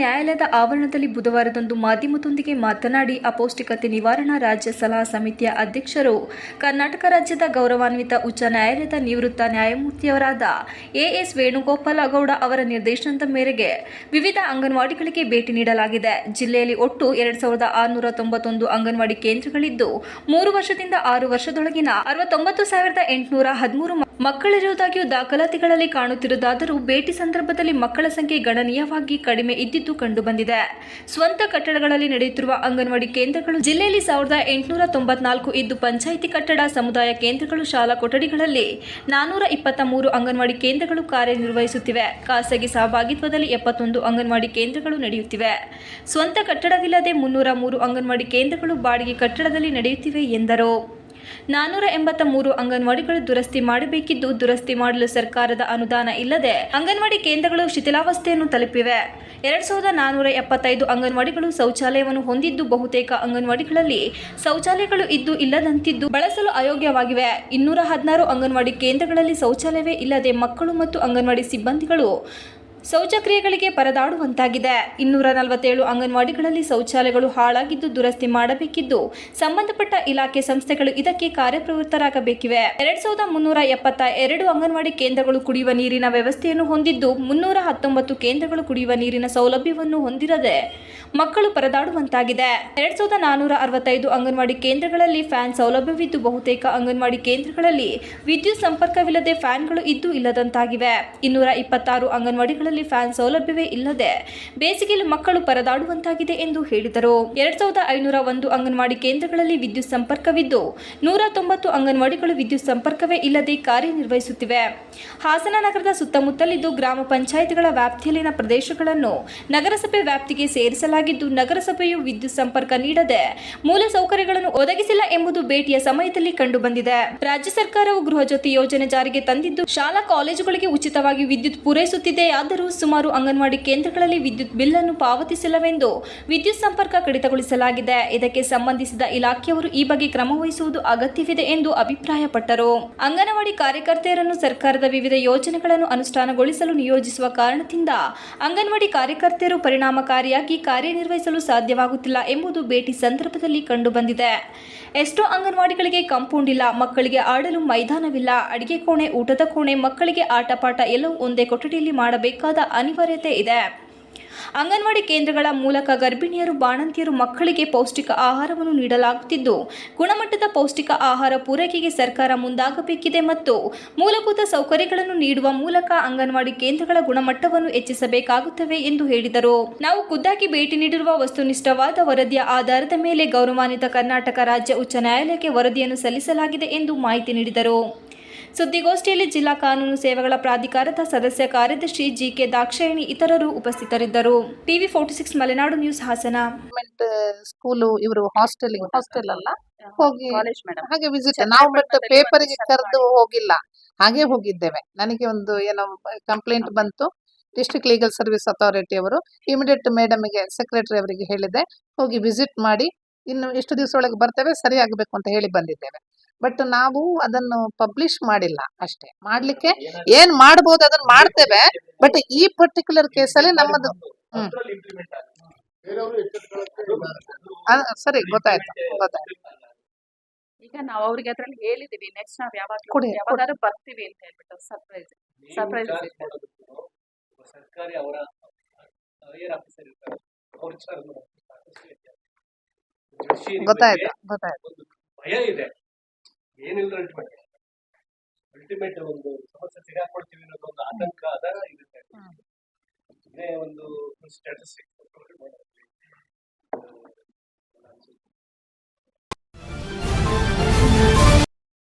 ನ್ಯಾಯಾಲಯದ ಆವರಣದಲ್ಲಿ ಬುಧವಾರದಂದು ಮಾಧ್ಯಮದೊಂದಿಗೆ ಮಾತನಾಡಿ, ಅಪೌಷ್ಟಿಕತೆ ನಿವಾರಣಾ ರಾಜ್ಯ ಸಲಹಾ ಸಮಿತಿಯ ಅಧ್ಯಕ್ಷರು ಕರ್ನಾಟಕ ರಾಜ್ಯದ ಗೌರವಾನ್ವಿತ ಉಚ್ಚ ನ್ಯಾಯಾಲಯದ ನಿವೃತ್ತ ನ್ಯಾಯಮೂರ್ತಿಯವರಾದ ಎಎಸ್ ವೇಣುಗೋಪಾಲ ಗೌಡ ಅವರ ನಿರ್ದೇಶನದ ಮೇರೆಗೆ ವಿವಿಧ ಅಂಗನವಾಡಿಗಳಿಗೆ ಭೇಟಿ ನೀಡಲಾಗಿದೆ. ಜಿಲ್ಲೆಯಲ್ಲಿ ಒಟ್ಟು ಎರಡ್ ಸಾವಿರದ ಆರುನೂರ ತೊಂಬತ್ತೊಂದು ಅಂಗನವಾಡಿ ಕೇಂದ್ರಗಳಿದ್ದು, ಮೂರು ವರ್ಷದಿಂದ ಆರು ವರ್ಷದೊಳಗಿನ ಅರವತ್ತೊಂಬತ್ತು ಸಾವಿರದ ಎಂಟುನೂರ ಹದಿಮೂರು ಮಕ್ಕಳಿರುವುದಾಗಿಯೂ ದಾಖಲಾತಿಗಳಲ್ಲಿ ಕಾಣುತ್ತಿರುವುದಾದರೂ ಭೇಟಿ ಸಂದರ್ಭದಲ್ಲಿ ಮಕ್ಕಳ ಸಂಖ್ಯೆ ಗಣನೀಯವಾಗಿ ಕಡಿಮೆ ಇದ್ದಿದ್ದು ಕಂಡುಬಂದಿದೆ. ಸ್ವಂತ ಕಟ್ಟಡಗಳಲ್ಲಿ ನಡೆಯುತ್ತಿರುವ ಅಂಗನವಾಡಿ ಕೇಂದ್ರಗಳು ಜಿಲ್ಲೆಯಲ್ಲಿ ಸಾವಿರದ ಎಂಟುನೂರ ತೊಂಬತ್ನಾಲ್ಕು ಇದ್ದು ಪಂಚಾಯಿತಿ ಕಟ್ಟಡ, ಸಮುದಾಯ ಕೇಂದ್ರಗಳು, ಶಾಲಾ ಕೊಠಡಿಗಳಲ್ಲಿ ನಾನೂರ ಇಪ್ಪತ್ತ ಮೂರು ಅಂಗನವಾಡಿ ಕೇಂದ್ರಗಳು ಕಾರ್ಯನಿರ್ವಹಿಸುತ್ತಿವೆ. ಖಾಸಗಿ ಸಹಭಾಗಿತ್ವದಲ್ಲಿ ಎಪ್ಪತ್ತೊಂದು ಅಂಗನವಾಡಿ ಕೇಂದ್ರಗಳು ನಡೆಯುತ್ತಿವೆ. ಸ್ವಂತ ಕಟ್ಟಡವಿಲ್ಲದೆ ಮುನ್ನೂರ ಮೂರು ಅಂಗನವಾಡಿ ಕೇಂದ್ರಗಳು ಬಾಡಿಗೆ ಕಟ್ಟಡದಲ್ಲಿ ನಡೆಯುತ್ತಿವೆ ಎಂದರು. ನಾನೂರ ಎಂಬತ್ತ ಮೂರು ಅಂಗನವಾಡಿಗಳು ದುರಸ್ತಿ ಮಾಡಬೇಕಿದ್ದು ದುರಸ್ತಿ ಮಾಡಲು ಸರ್ಕಾರದ ಅನುದಾನ ಇಲ್ಲದೆ ಅಂಗನವಾಡಿ ಕೇಂದ್ರಗಳು ಶಿಥಿಲಾವಸ್ಥೆಯನ್ನು ತಲುಪಿವೆ. ಎರಡ್ ಸಾವಿರದ ನಾನೂರ ಎಪ್ಪತ್ತೈದು ಅಂಗನವಾಡಿಗಳು ಶೌಚಾಲಯವನ್ನು ಹೊಂದಿದ್ದು ಬಹುತೇಕ ಅಂಗನವಾಡಿಗಳಲ್ಲಿ ಶೌಚಾಲಯಗಳು ಇದ್ದು ಇಲ್ಲದಂತಿದ್ದು ಬಳಸಲು ಅಯೋಗ್ಯವಾಗಿವೆ. ಇನ್ನೂರ ಹದಿನಾರು ಅಂಗನವಾಡಿ ಕೇಂದ್ರಗಳಲ್ಲಿ ಶೌಚಾಲಯವೇ ಇಲ್ಲದೆ ಮಕ್ಕಳು ಮತ್ತು ಅಂಗನವಾಡಿ ಸಿಬ್ಬಂದಿಗಳು ಶೌಚಕ್ರಿಯೆಗಳಿಗೆ ಪರದಾಡುವಂತಾಗಿದೆ. ಇನ್ನೂರ ನಲವತ್ತೇಳು ಅಂಗನವಾಡಿಗಳಲ್ಲಿ ಶೌಚಾಲಯಗಳು ಹಾಳಾಗಿದ್ದು ದುರಸ್ತಿ ಮಾಡಬೇಕಿದ್ದು ಸಂಬಂಧಪಟ್ಟ ಇಲಾಖೆ ಸಂಸ್ಥೆಗಳು ಇದಕ್ಕೆ ಕಾರ್ಯಪ್ರವೃತ್ತರಾಗಬೇಕಿವೆ. ಎರಡ್ ಸಾವಿರದ ಮುನ್ನೂರ ಎಪ್ಪತ್ತ ಎರಡು ಅಂಗನವಾಡಿ ಕೇಂದ್ರಗಳು ಕುಡಿಯುವ ನೀರಿನ ವ್ಯವಸ್ಥೆಯನ್ನು ಹೊಂದಿದ್ದು ಮುನ್ನೂರ ಹತ್ತೊಂಬತ್ತು ಕೇಂದ್ರಗಳು ಕುಡಿಯುವ ನೀರಿನ ಸೌಲಭ್ಯವನ್ನು ಹೊಂದಿರದೆ ಮಕ್ಕಳು ಪರದಾಡುವಂತಾಗಿದೆ. ಎರಡ್ ಸಾವಿರದ ನಾನೂರ ಅರವತ್ತೈದು ಅಂಗನವಾಡಿ ಕೇಂದ್ರಗಳಲ್ಲಿ ಫ್ಯಾನ್ ಸೌಲಭ್ಯವಿದ್ದು ಬಹುತೇಕ ಅಂಗನವಾಡಿ ಕೇಂದ್ರಗಳಲ್ಲಿ ವಿದ್ಯುತ್ ಸಂಪರ್ಕವಿಲ್ಲದೆ ಫ್ಯಾನ್ಗಳು ಇದ್ದು ಇಲ್ಲದಂತಾಗಿವೆ. ಇನ್ನೂರ ಇಪ್ಪತ್ತಾರು ಅಂಗನವಾಡಿಗಳಲ್ಲಿ ಫ್ಯಾನ್ ಸೌಲಭ್ಯವೇ ಇಲ್ಲದೆ ಬೇಸಿಗೆಯಲ್ಲಿ ಮಕ್ಕಳು ಪರದಾಡುವಂತಾಗಿದೆ ಎಂದು ಹೇಳಿದರು. ಎರಡ್ ಸಾವಿರದ ಐನೂರ ಒಂದು ಅಂಗನವಾಡಿ ಕೇಂದ್ರಗಳಲ್ಲಿ ವಿದ್ಯುತ್ ಸಂಪರ್ಕವಿದ್ದು, ನೂರ ತೊಂಬತ್ತು ಅಂಗನವಾಡಿಗಳು ವಿದ್ಯುತ್ ಸಂಪರ್ಕವೇ ಇಲ್ಲದೆ ಕಾರ್ಯನಿರ್ವಹಿಸುತ್ತಿವೆ. ಹಾಸನ ನಗರದ ಸುತ್ತಮುತ್ತಲಿದ್ದು ಗ್ರಾಮ ಪಂಚಾಯತ್ಗಳ ವ್ಯಾಪ್ತಿಯಲ್ಲಿನ ಪ್ರದೇಶಗಳನ್ನು ನಗರಸಭೆ ವ್ಯಾಪ್ತಿಗೆ ಸೇರಿಸಲಾಗಿದ್ದು, ನಗರಸಭೆಯು ವಿದ್ಯುತ್ ಸಂಪರ್ಕ ನೀಡದೆ ಮೂಲ ಸೌಕರ್ಯಗಳನ್ನು ಒದಗಿಸಿಲ್ಲ ಎಂಬುದು ಭೇಟಿಯ ಸಮಯದಲ್ಲಿ ಕಂಡುಬಂದಿದೆ. ರಾಜ್ಯ ಸರ್ಕಾರವು ಗೃಹ ಯೋಜನೆ ಜಾರಿಗೆ ತಂದಿದ್ದು, ಶಾಲಾ ಕಾಲೇಜುಗಳಿಗೆ ಉಚಿತವಾಗಿ ವಿದ್ಯುತ್ ಸುಮಾರು ಅಂಗನವಾಡಿ ಕೇಂದ್ರಗಳಲ್ಲಿ ವಿದ್ಯುತ್ ಬಿಲ್ ಅನ್ನು ಪಾವತಿಸಿಲ್ಲವೆಂದು ವಿದ್ಯುತ್ ಸಂಪರ್ಕ ಕಡಿತಗೊಳಿಸಲಾಗಿದೆ. ಇದಕ್ಕೆ ಸಂಬಂಧಿಸಿದ ಇಲಾಖೆಯವರು ಈ ಬಗ್ಗೆ ಕ್ರಮ ವಹಿಸುವುದು ಅಗತ್ಯವಿದೆ ಎಂದು ಅಭಿಪ್ರಾಯಪಟ್ಟರು. ಅಂಗನವಾಡಿ ಕಾರ್ಯಕರ್ತೆಯರನ್ನು ಸರ್ಕಾರದ ವಿವಿಧ ಯೋಜನೆಗಳನ್ನು ಅನುಷ್ಠಾನಗೊಳಿಸಲು ನಿಯೋಜಿಸುವ ಕಾರಣದಿಂದ ಅಂಗನವಾಡಿ ಕಾರ್ಯಕರ್ತೆಯರು ಪರಿಣಾಮಕಾರಿಯಾಗಿ ಕಾರ್ಯನಿರ್ವಹಿಸಲು ಸಾಧ್ಯವಾಗುತ್ತಿಲ್ಲ ಎಂಬುದು ಭೇಟಿ ಸಂದರ್ಭದಲ್ಲಿ ಕಂಡುಬಂದಿದೆ. ಎಷ್ಟೋ ಅಂಗನವಾಡಿಗಳಿಗೆ ಕಾಂಪೌಂಡ್ ಇಲ್ಲ, ಮಕ್ಕಳಿಗೆ ಆಡಲು ಮೈದಾನವಿಲ್ಲ, ಅಡಿಗೆ ಕೋಣೆ, ಊಟದ ಕೋಣೆ, ಮಕ್ಕಳಿಗೆ ಆಟಪಾಟ ಎಲ್ಲವೂ ಒಂದೇ ಕೊಠಡಿಯಲ್ಲಿ ಮಾಡಬೇಕಾದ ಅನಿವಾರ್ಯತೆ ಇದೆ. ಅಂಗನವಾಡಿ ಕೇಂದ್ರಗಳ ಮೂಲಕ ಗರ್ಭಿಣಿಯರು, ಬಾಣಂತಿಯರು ಮಕ್ಕಳಿಗೆ ಪೌಷ್ಟಿಕ ಆಹಾರವನ್ನು ನೀಡಲಾಗುತ್ತಿದ್ದು, ಗುಣಮಟ್ಟದ ಪೌಷ್ಟಿಕ ಆಹಾರ ಪೂರೈಕೆಗೆ ಸರ್ಕಾರ ಮುಂದಾಗಬೇಕಿದೆ ಮತ್ತು ಮೂಲಭೂತ ಸೌಕರ್ಯಗಳನ್ನು ನೀಡುವ ಮೂಲಕ ಅಂಗನವಾಡಿ ಕೇಂದ್ರಗಳ ಗುಣಮಟ್ಟವನ್ನು ಹೆಚ್ಚಿಸಬೇಕಾಗುತ್ತವೆ ಎಂದು ಹೇಳಿದರು. ನಾವು ಖುದ್ದಾಗಿ ಭೇಟಿ ನೀಡಿರುವ ವಸ್ತುನಿಷ್ಠವಾದ ವರದಿಯ ಆಧಾರದ ಮೇಲೆ ಗೌರವಾನ್ವಿತ ಕರ್ನಾಟಕ ರಾಜ್ಯ ಉಚ್ಚ ನ್ಯಾಯಾಲಯಕ್ಕೆ ವರದಿಯನ್ನು ಸಲ್ಲಿಸಲಾಗಿದೆ ಎಂದು ಮಾಹಿತಿ ನೀಡಿದರು. ಸುದ್ದಿಗೋಷ್ಠಿಯಲ್ಲಿ ಜಿಲ್ಲಾ ಕಾನೂನು ಸೇವೆಗಳ ಪ್ರಾಧಿಕಾರದ ಸದಸ್ಯ ಕಾರ್ಯದರ್ಶಿ ಜಿಕೆ ದಾಕ್ಷಾಯಿಣಿ ಇತರರು ಉಪಸ್ಥಿತರಿದ್ದರು. TV forty six Malenadu news Hassan. School ಇವರು ಹಾಸ್ಟೆಲ್ ಹಾಸ್ಟೆಲ್ ಅಲ್ಲ? ಹೋಗಿ ಹಾಗೆ ವಿಸಿಟ್ ನಾವು ಬಟ್ ಮಟ್ಟದಲ್ಲಿ ಪೇಪರ್ಗೆ ಕರೆದು ಹೋಗಿಲ್ಲ. ಹಾಗೆ ಹೋಗಿದ್ದೇವೆ. ನನಗೆ ಒಂದು ಏನೋ ಕಂಪ್ಲೇಂಟ್ ಬಂತು. ಡಿಸ್ಟ್ರಿಕ್ಟ್ ಲೀಗಲ್ ಸರ್ವಿಸ್ ಅಥಾರಿಟಿ ಅವರು ಇಮಿಡಿಯೇಟ್ ಮೇಡಮ್ಗೆ ಸೆಕ್ರೆಟರಿ ಅವರಿಗೆ ಹೇಳಿದೆ. ಹೋಗಿ ವಿಸಿಟ್ ಮಾಡಿ ಇನ್ನು ಎಷ್ಟು ದಿವಸ ಒಳಗೆ ಬರ್ತೇವೆ ಸರಿ ಆಗಬೇಕು ಅಂತ ಹೇಳಿ ಬಂದಿದ್ದೇವೆ. ಬಟ್ ನಾವು ಅದನ್ನು ಪಬ್ಲಿಷ್ ಮಾಡಿಲ್ಲ ಅಷ್ಟೇ. ಮಾಡ್ಲಿಕ್ಕೆ ಏನ್ ಮಾಡಬಹುದು ಅದನ್ನ ಮಾಡ್ತೇವೆ ಬಟ್ ಈ ಪರ್ಟಿಕ್ಯುಲರ್ ಕೇಸಲ್ಲಿ ನಮ್ಮದು ಹ್ಮ್. ಸರಿ ಗೊತ್ತಾಯ್ತು ಗೊತ್ತಾಯ್ತು. ಈಗ ನಾವು ಅವ್ರಿಗೆ ಅದ್ರಲ್ಲಿ ಹೇಳಿದೀವಿ ನೆಕ್ಸ್ಟ್ ನಾವ್ ಯಾವಾಗ ಕೊಡಿ, ಯಾವಾಗಾದ್ರೂ ಬರ್ತೀವಿ ಅಂತ ಹೇಳ್ಬಿಟ್ಟು ಸರ್ಪ್ರೈಸ್ ಸರ್ಪ್ರೈಸ್ ಸರ್ಕಾರಿ ಅವರ ಆಫೀಸರ್ ಇರ್ತಾರೆ. ಅವ್ರ ಗೊತ್ತಾಯ್ತು ಗೊತ್ತಾಯ್ತು ಒಂದು ಭಯ ಇದೆ. ಏನಿಲ್ಲ ಅಲ್ಟಿಮೇಟ್ ಅಲ್ಟಿಮೇಟ್ ಒಂದು ಸಮಸ್ಯೆ ಸಿಗಾಕೊಳ್ತೀವಿ ಅನ್ನೋದು ಒಂದು ಆತಂಕ ಅದ ಇರುತ್ತೆ. ಇದೇ ಒಂದು ಸ್ಟ್ಯಾಟಿಸ್ಟಿಕ್